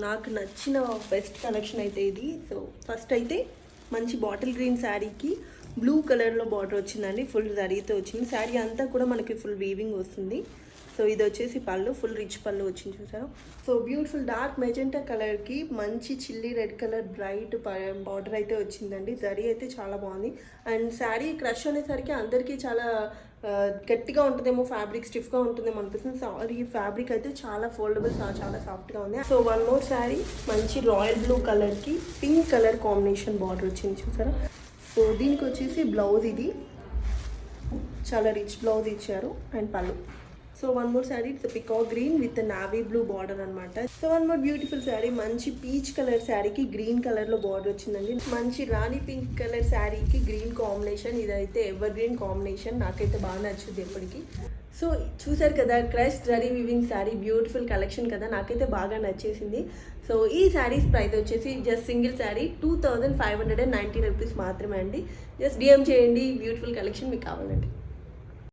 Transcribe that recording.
నాకు నచ్చిన best collection అయితే ఇది. సో ఫస్ట్ అయితే మంచి బాటిల్ గ్రీన్ శారీకి బ్లూ కలర్లో బార్డర్ వచ్చిందండి ఫుల్ జరీతో వచ్చింది. శారీ అంతా కూడా మనకి ఫుల్ వీవింగ్ వస్తుంది. సో ఇది వచ్చేసి పళ్ళు ఫుల్ రిచ్ పళ్ళు వచ్చింది చూసారా? సో బ్యూటిఫుల్ డార్క్ మెజెంటా కలర్కి మంచి chilli red colour bright border అయితే వచ్చిందండి. జరీ అయితే చాలా బాగుంది. అండ్ శారీ క్రష్ అనేసరికి అందరికీ చాలా గట్టిగా ఉంటుందేమో ఫ్యాబ్రిక్ స్టిఫ్గా ఉంటుందేమో అనిపిస్తుంది. సారీ ఫ్యాబ్రిక్ అయితే చాలా ఫోల్డబుల్ చాలా సాఫ్ట్గా ఉంది. సో వన్ మోర్ శారీ మంచి రాయల్ బ్లూ కలర్కి పింక్ కలర్ కాంబినేషన్ బార్డర్ వచ్చింది చూసారా? సో దీనికి వచ్చేసి బ్లౌజ్ ఇది. చాలా రిచ్ బ్లౌజ్ ఇచ్చారు and pallu. So one more sari it's peacock green with navy blue border అనమాట so one more beautiful sari మంచి పీచ్ కలర్ శారీకి గ్రీన్ కలర్లో బార్డర్ వచ్చిందండి. మంచి రాణి పింక్ కలర్ శారీకి గ్రీన్ కాంబినేషన్ ఇదైతే ఎవర్ గ్రీన్ కాంబినేషన్ నాకైతే బాగా నచ్చింది ఎప్పటికీ సో చూసారు కదా crush zari weaving sari beautiful collection కదా నాకైతే బాగా నచ్చేసింది. సో ఈ శారీస్ ప్రైస్ వచ్చేసి just single sari two thousand five hundred and ninety rupees మాత్రమే అండి. జస్ట్ డిఎం చేయండి బ్యూటిఫుల్ కలెక్షన్ మీకు కావాలండి.